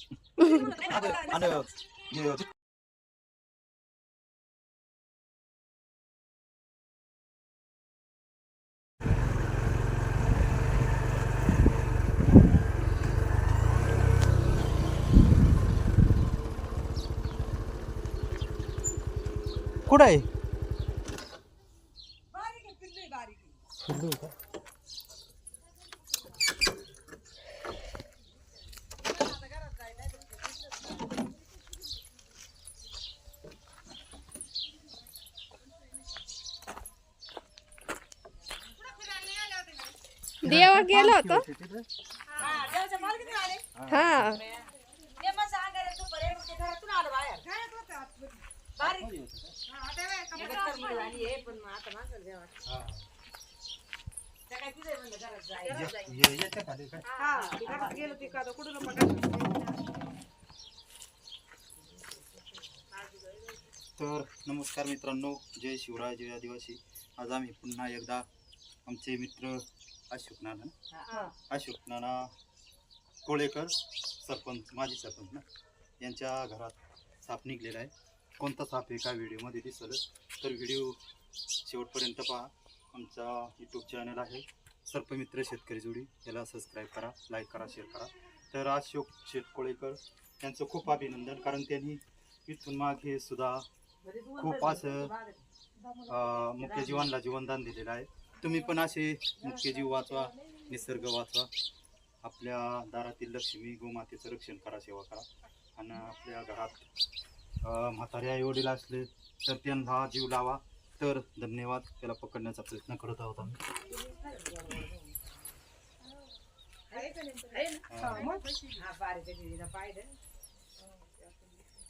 आणि आणि हे- कुठं आहे पिल्लू आहे का? देवा गेलो होतो. हा. तर नमस्कार मित्रांनो जय शिवराय जय आदिवासी. आज आम्ही पुन्हा एकदा आमचे मित्र अशोक नाना. अशोक नाना कोळेकर सरपंच माजी सरपंच ना यांच्या घरात साप निघलेला आहे. कोणता साप आहे काय व्हिडिओमध्ये दिसलंच तर व्हिडिओ शेवटपर्यंत पहा. आमचा यूट्यूब चॅनल आहे. सर्पमित्र शेतकरी जोडी याला सबस्क्राईब करा लाईक करा शेअर करा. तर अशोक शेतकोळेकर यांचं खूप अभिनंदन कारण त्यांनी इथून मागे सुद्धा खूप असं मुख्य जीवांना जीवनदान दिलेलं आहे. तुम्ही पण असे मुख्य जीव वाचवा निसर्ग वाचवा. आपल्या दारातील लक्ष्मी गोमातेचं रक्षण करा सेवा करा. आणि आपल्या घरात आई वडील असले तर त्यांना जीव लावा. तर धन्यवाद. त्याला पकडण्याचा प्रयत्न करत आहोत आम्ही.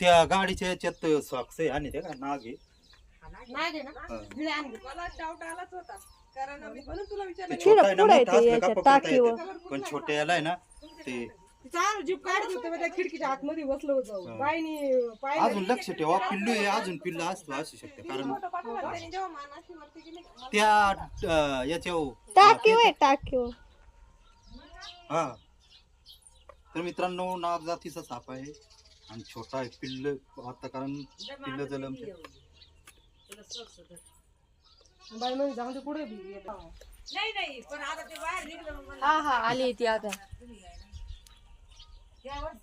त्या गाडीच्या याच्यात सॉक्स आहे आणि ते का नाग आहे हा. डाऊट आलाच होता. कारण आम्ही म्हणून तुला ते विचारलं छोटा आहे ना पुढं आहे मोठा ते असलं का याच्यात पकडता टाकीवर. येते? पण छोट्या याला आहे ना ते चार जीप काढत होते त्या खिडकीच्या आतमध्ये बसलो होतो. हा. बाईनी पाहिलं अजून लक्ष ठेवा पिल्लू आहे अजून पिल्लू असतो असू शकते. कारण त्यांनी जेव्हा मानाशी वरती गेले मला त्या अं, याच्यावर टाकीव आहे टाकीव हा. तर मित्रांनो नाग जातीचा साप आहे आणि छोटा आहे पिल्ल. आता कारण पिल्ल जलम बाई म्हणजे जाऊन ते पुढे बी येत. नाही नाही पण आता ते बाहेर निघलं मग मला हा हा आली ती आता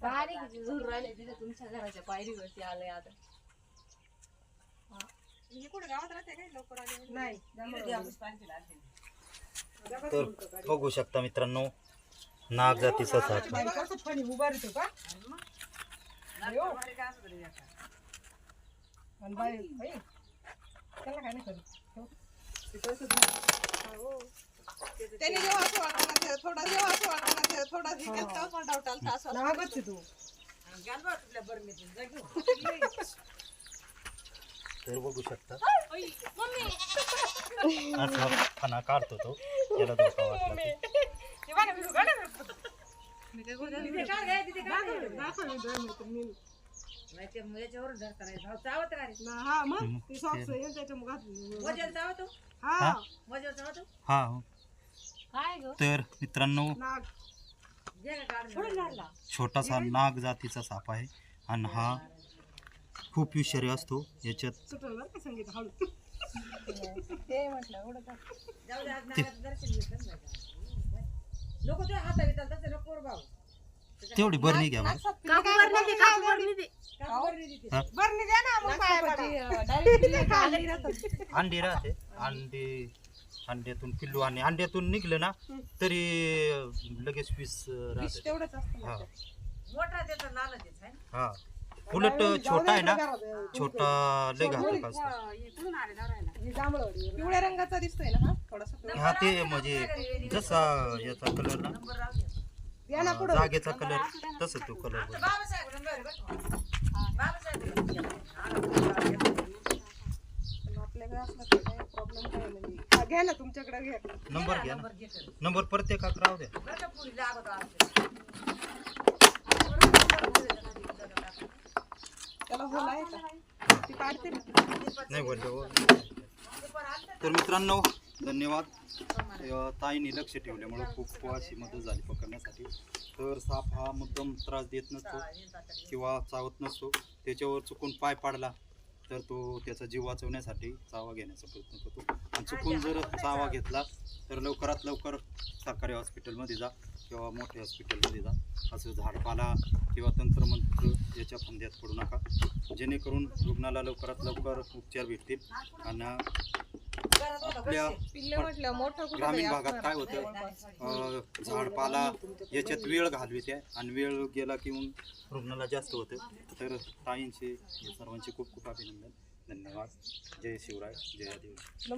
बारीक झुर राहिले तिथे तुमच्या घराच्या पायरीवरती आलंय आता म्हणजे कुठे गावात राहते काय लवकर आले म्हणजे? नाही इकडे द्या पुष्पांची लागते. तर बघू शकता मित्रांनो नाग जातीचा साप बाई कसं फणी उभारतो का अयो. बारीक असं तरी एका. आणि बाई बाई, त्याला काय नाही करत ठेव. ते तसंच नाही. हो. त्याने जेव्हा असं वाटलं थोडा जेव्हा असं वाटलं थोडा हे आला असं आहे तू. तर बघू शकता असा फणा काढतो तो याला धोका वाटला तो. तिथे काढ गं, तिथे काढ गं. दाखव मी दोन मिनिटं, मी- नाही ते मग याच्यावरून धरता नाही. जाऊ, चावत राहिले. ना, हा मग. ती सॉक्स आहे त्याच्या मग घातली. वजेल चावतो हा. हा? हो. काय ग? तर मित्रांनो नाग. छोटासा नाग जातीचा साप आहे आणि हा खूप विषारी असतो. याच्यात सुटलं बरं का संगीत? हळू. जाऊ दे, आज नागाचं दर्शन घेतलं नाही का? नको ते हाता बिता तसं नको करू भाऊ. तेवढी बरणी घ्या बरं. काकू बरणी दे. बरं द्या ना मग पाया पडा. अंडी राहते. अंडी अंड्यातून पिल्लू आणि अंड्यातून निघलं ना तरी लगेच पीस राहते तेवढंच असतं हा. मोठा त्याचा नाना तेच आहे ना. हा. उलट छोटा आहे ना छोटा लय घातक असतो. हे जांभळं पिवळ्या रंगाचा दिसतोय ना हा थोडासा हा ते म्हणजे जसा याचा कलर ना पुढं. जागेचा कलर तसं तो कलर बाबासाहेब नंबर आहे बरं का? बाबासाहेब नंबर. आपल्याकडे असलं तर काही प्रॉब्लेम काय म्हणजे हा, घ्या ना तुमच्याकडे घ्या नंबर घ्या ना नंबर घे कर. नंबर प्रत्येकात राहू द्या बरं का पुरी लागत आमच्या. त्याला होल आहे का ती काढते ना नाही बोललो तर मित्रांनो धन्यवाद ताईंनी लक्ष ठेवल्यामुळं खूप अशी मदत झाली पकडण्यासाठी. तर साप हा मुद्दाम त्रास देत नसतो किंवा चावत नसतो. त्याच्यावर चुकून पाय पाडला तर तो त्याचा जीव वाचवण्यासाठी चावा घेण्याचा प्रयत्न करतो. आणि चुकून जर चावा घेतला तर लवकरात लवकर सरकारी हॉस्पिटलमध्ये जा किंवा मोठ्या हॉस्पिटलमध्ये जा. असं झाडपाला किंवा तंत्रमंत्र याच्या फंद्यात पडू नका. जेणेकरून रुग्णाला लवकरात लवकर उपचार भेटतील. आणि आपल्या पिल्ले म्हटलं मोठं कुठं ग्रामीण भागात काय होतं? झाडपाला याच्यात वेळ घालविते आणि वेळ गेला की मग रुग्णाला जास्त होतं. तर ताईंचे सर्वांचे खूप खूप अभिनंदन. धन्यवाद. जय शिवराय. जय आदिवासी.